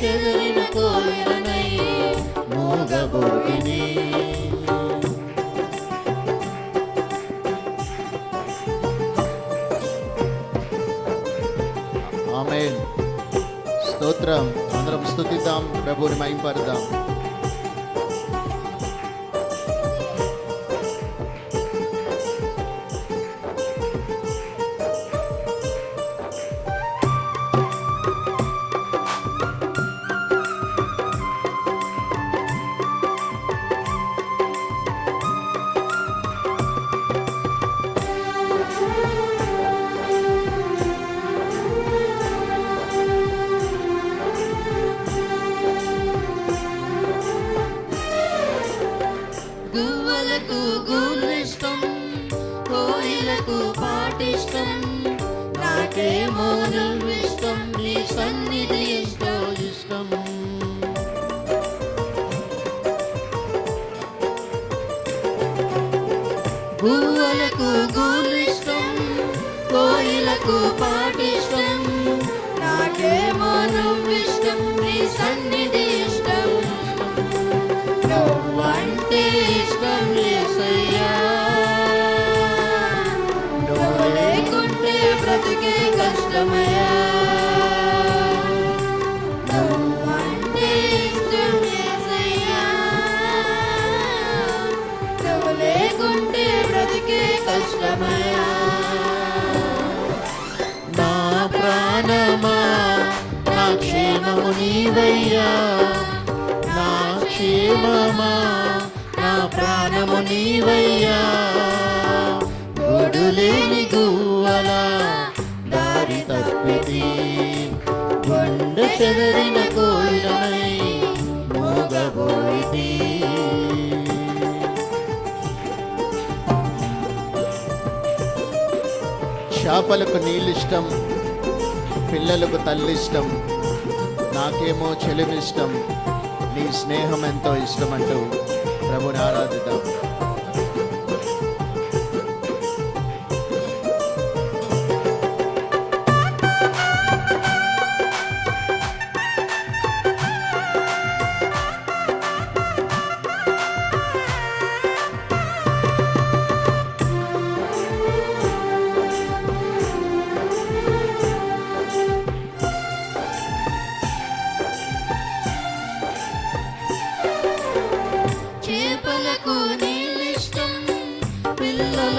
చెదరిన కోయిలనై మూగబోయిని ఆమె స్తోత్రం. అందరం స్థుతిద్దాం ప్రభుని మహింపడదాం సన్నిధి ఎంతో ఇష్టం. గువ్వలకు గూలిష్టం కోయిలకు పాట నా ప్రాణమా నా క్షేమము నీవయ్యా. నా క్షేమమా నా ప్రాణము నీవయ్యా. గొడులేని గువ్వల దారి తప్పితి గుండె చెదరిన కోయిలనై మోగబోయితి. చేపలకు నీళ్ళిష్టం పిల్లలకు తల్లిష్టం నాకేమో చెలిమిష్టం నీ స్నేహం ఎంతో ఇష్టం అంటూ ప్రభుని ఆరాధిద్దాం.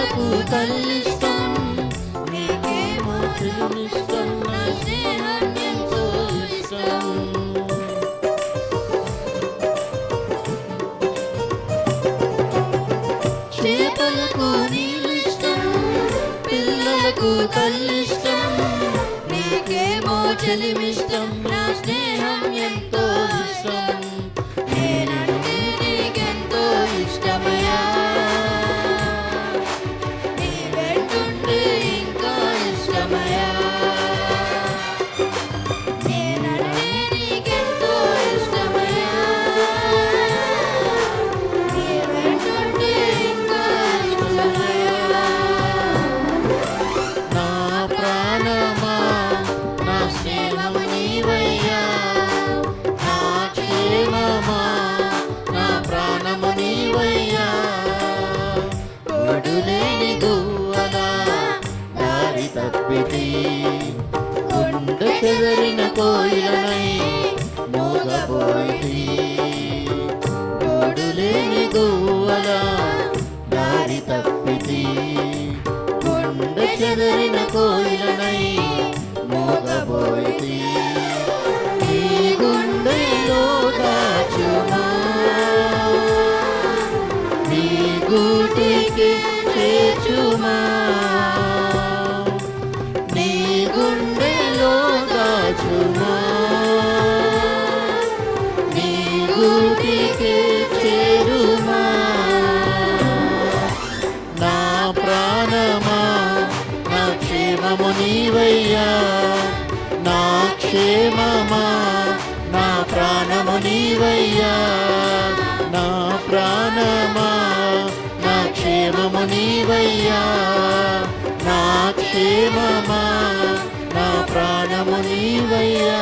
పిల్లలకు తల్లిష్టం నీకేమో చెలిమిష్టం నా స్నేహం ఎంతో ఇష్టం. చేపలకు నీలిష్టం పిల్లలకు తల్లిష్టం. నీకేమో చెలిమిష్టం నా స్నేహం ఎంతో ఇష్టం. నేనంటే కోటి కొండ చెదరిన కోయిలనై మోగపోయి ఒడులేని గోవల దారి తప్పితి కొండ చెదరిన కోయిలనై మోగపోయి ఈ గుండెలో దాచుమా నీ గూటికి చేర్చుమా. నీవయ్యా నా ప్రాణమా నా క్షేమము నీవయ్యా నా క్షేమమా నా ప్రాణము నీవయ్యా.